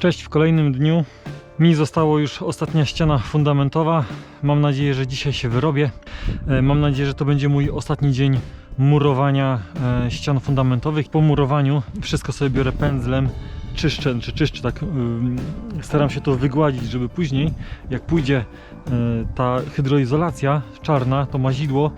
Cześć w kolejnym dniu. Mi zostało już ostatnia ściana fundamentowa. Mam nadzieję, że dzisiaj się wyrobię. E, Mam nadzieję, że to będzie mój ostatni dzień murowania e, ścian fundamentowych. Po murowaniu wszystko sobie biorę pędzlem, czyszczę, czy czyszczę tak, staram się to wygładzić, żeby później, jak pójdzie e, ta hydroizolacja czarna, to mazidło,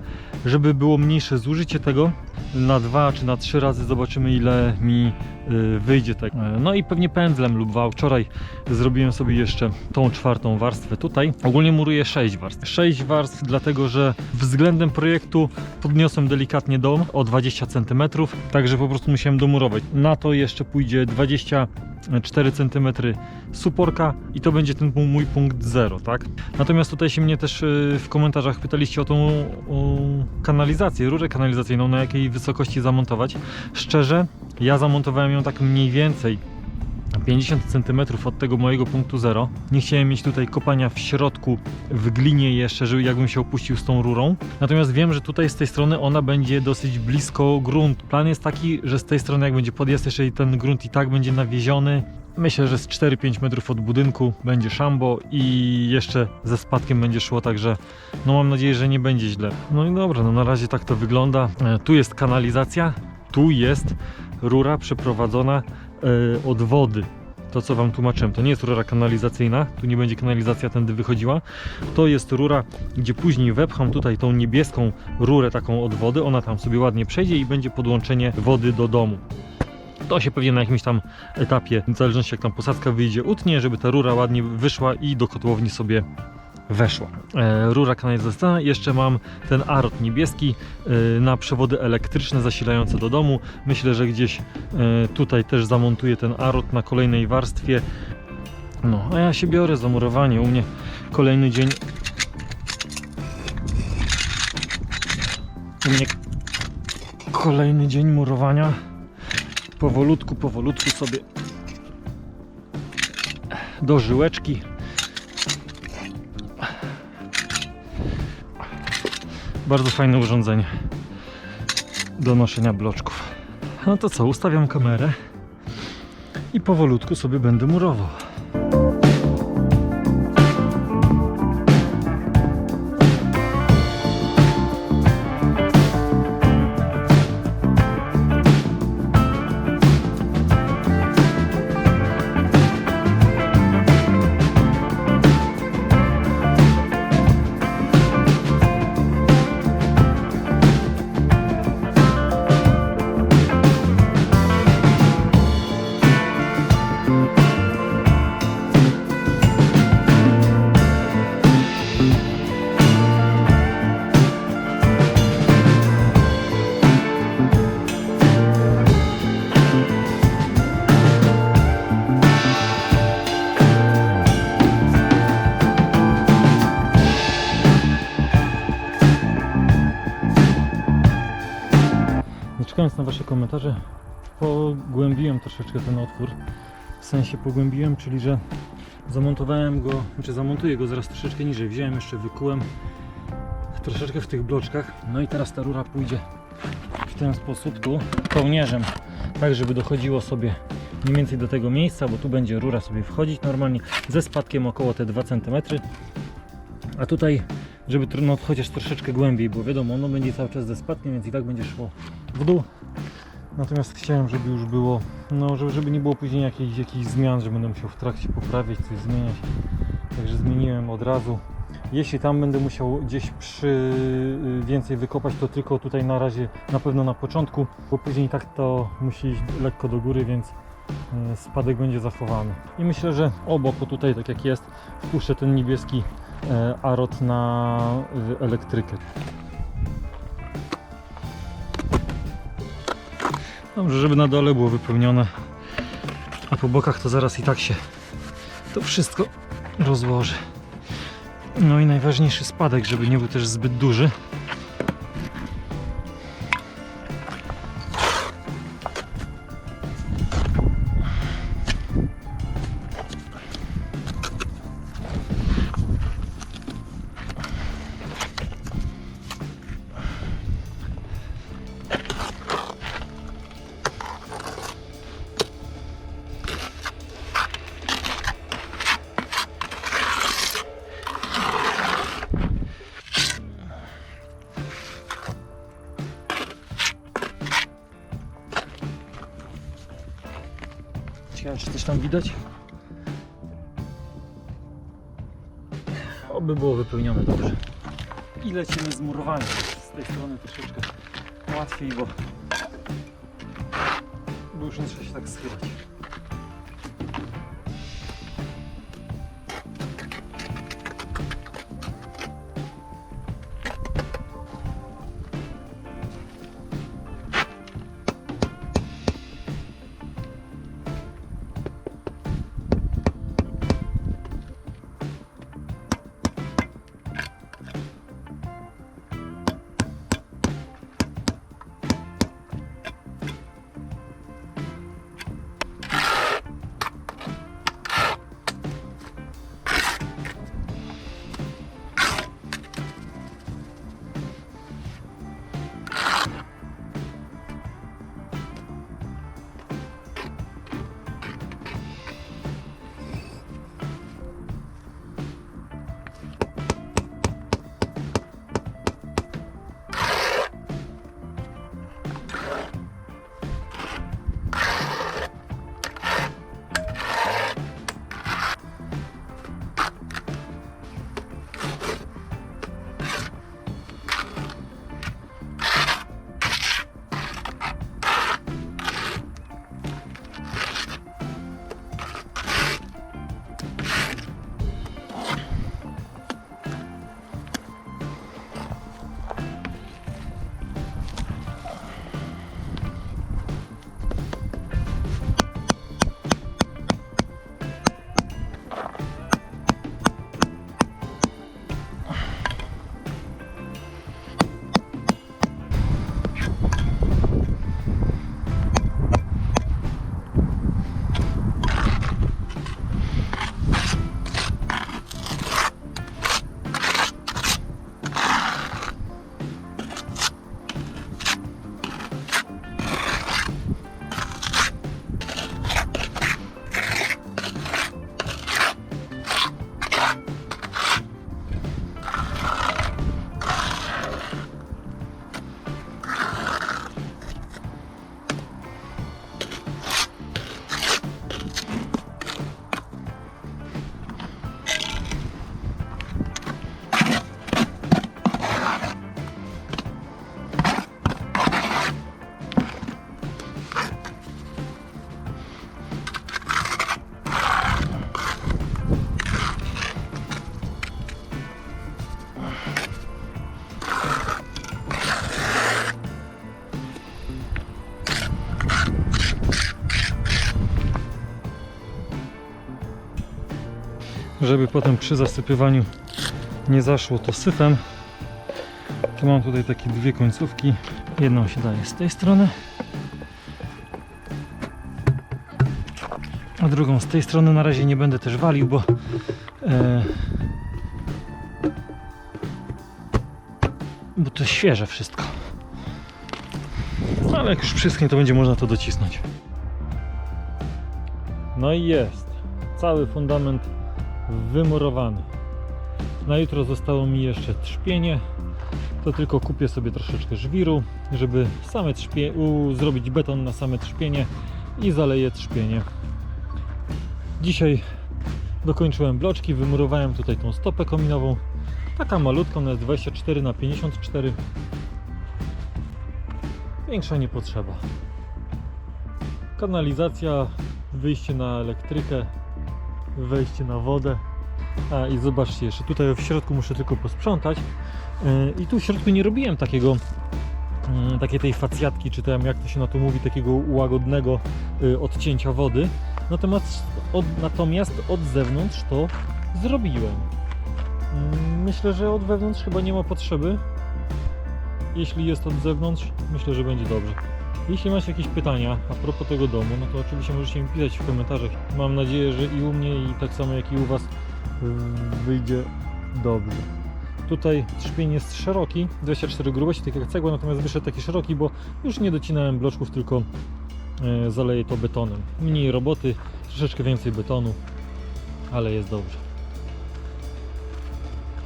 żeby było mniejsze zużycie tego, na dwa czy na trzy razy zobaczymy ile mi y, wyjdzie tak. No i pewnie pędzlem lub wał. Wczoraj zrobiłem sobie jeszcze tą czwartą warstwę tutaj. Ogólnie muruję 6 warstw. 6 warstw dlatego, że względem projektu podniosłem delikatnie dom o 20 cm, także po prostu musiałem domurować. Na to jeszcze pójdzie 24 cm suporka i to będzie ten mój- mój punkt zero, tak? Natomiast tutaj się mnie też y, w komentarzach pytaliście o tą o kanalizację, rurę kanalizacyjną, na jakiej wysokości zamontować. Szczerze, ja zamontowałem ją tak mniej więcej 50 cm od tego mojego punktu zero. Nie chciałem mieć tutaj kopania w środku, w glinie jeszcze, żeby jakbym się opuścił z tą rurą. Natomiast wiem, że tutaj z tej strony ona będzie dosyć blisko gruntu. Plan jest taki, że z tej strony jak będzie podjazd, jeżeli ten grunt i tak będzie nawieziony, Myślę, że z 4-5 metrów od budynku będzie szambo i jeszcze ze spadkiem będzie szło, także no mam nadzieję, że nie będzie źle. No i dobra, no na razie tak to wygląda. E, Tu jest kanalizacja, tu jest rura przeprowadzona od wody. To co wam tłumaczyłem, to nie jest rura kanalizacyjna, tu nie będzie kanalizacja tędy wychodziła. To jest rura, gdzie później wepcham tutaj tą niebieską rurę taką od wody, ona tam sobie ładnie przejdzie i będzie podłączenie wody do domu. To się pewnie na jakimś tam etapie, w zależności jak tam posadzka wyjdzie, utnie, żeby ta rura ładnie wyszła i do kotłowni sobie weszła. E, rura kanalizacyjna, jeszcze mam ten arot niebieski e, na przewody elektryczne zasilające do domu. Myślę, że gdzieś e, tutaj też zamontuję ten arot na kolejnej warstwie. No, a ja się biorę za murowanie. U mnie kolejny dzień. U mnie kolejny dzień murowania powolutku, powolutku sobie do żyłeczki. Bardzo fajne urządzenie do noszenia bloczków. No to co, ustawiam kamerę i powolutku sobie będę murował. Czekając na Wasze komentarze, pogłębiłem troszeczkę ten otwór. W sensie pogłębiłem, czyli że zamontowałem go, znaczy zamontuję go zaraz troszeczkę niżej. Wziąłem jeszcze, wykułem troszeczkę w tych bloczkach. No i teraz ta rura pójdzie w ten sposób tu kołnierzem, tak żeby dochodziło sobie mniej więcej do tego miejsca, bo tu będzie rura sobie wchodzić normalnie ze spadkiem około te 2 cm. A tutaj, żeby no, chociaż troszeczkę głębiej, bo wiadomo, ono będzie cały czas ze spadkiem, więc i tak będzie szło w dół. Natomiast chciałem, żeby już było, no żeby, żeby nie było później jakichś, jakichś zmian, że będę musiał w trakcie poprawiać, coś zmieniać. Także zmieniłem od razu. Jeśli tam będę musiał gdzieś przy y, więcej wykopać, to tylko tutaj na razie, na pewno na początku, bo później tak to musi iść lekko do góry, więc y, spadek będzie zachowany. I myślę, że obok, o tutaj tak jak jest, wpuszczę ten niebieski e, arot na y, elektrykę. Dobrze, żeby na dole było wypełnione, a po bokach to zaraz i tak się to wszystko rozłoży. No i najważniejszy spadek, żeby nie był też zbyt duży. Coś tam widać? Oby było wypełnione dobrze. I lecimy z. Z tej strony troszeczkę łatwiej, bo już nie trzeba się tak schylać. Żeby potem przy zasypywaniu nie zaszło to syfem. To mam tutaj takie dwie końcówki. Jedną się daje z tej strony a drugą z tej strony. Na razie nie będę też walił bo e, bo to świeże wszystko. Ale jak już przyschnie to będzie można to docisnąć. No i jest. Cały fundament wymurowany. Na jutro zostało mi jeszcze trzpienie. To tylko kupię sobie troszeczkę żwiru, żeby same trzpie, u, zrobić beton na same trzpienie i zaleję trzpienie. Dzisiaj dokończyłem bloczki, wymurowałem tutaj tą stopę kominową. Taka malutka, ona jest 24 na 54 Większa nie potrzeba. Kanalizacja, wyjście na elektrykę, wejście na wodę. A i zobaczcie, jeszcze tutaj w środku muszę tylko posprzątać. Yy, I tu w środku nie robiłem takiego, yy, takiej tej facjatki, czy tam jak to się na to mówi, takiego łagodnego yy, odcięcia wody. Natomiast od, natomiast od zewnątrz to zrobiłem. Yy, Myślę, że od wewnątrz chyba nie ma potrzeby. Jeśli jest od zewnątrz, myślę, że będzie dobrze. Jeśli macie jakieś pytania a propos tego domu, no to oczywiście możecie mi pisać w komentarzach. Mam nadzieję, że i u mnie, i tak samo jak i u Was wyjdzie dobrze. Tutaj trzpień jest szeroki, 24 grubości, tak jak cegła, natomiast wyszedł taki szeroki, bo już nie docinałem bloczków, tylko yy, zaleję to betonem. Mniej roboty, troszeczkę więcej betonu, ale jest dobrze.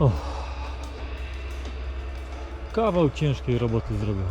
O. Kawał ciężkiej roboty zrobiłem.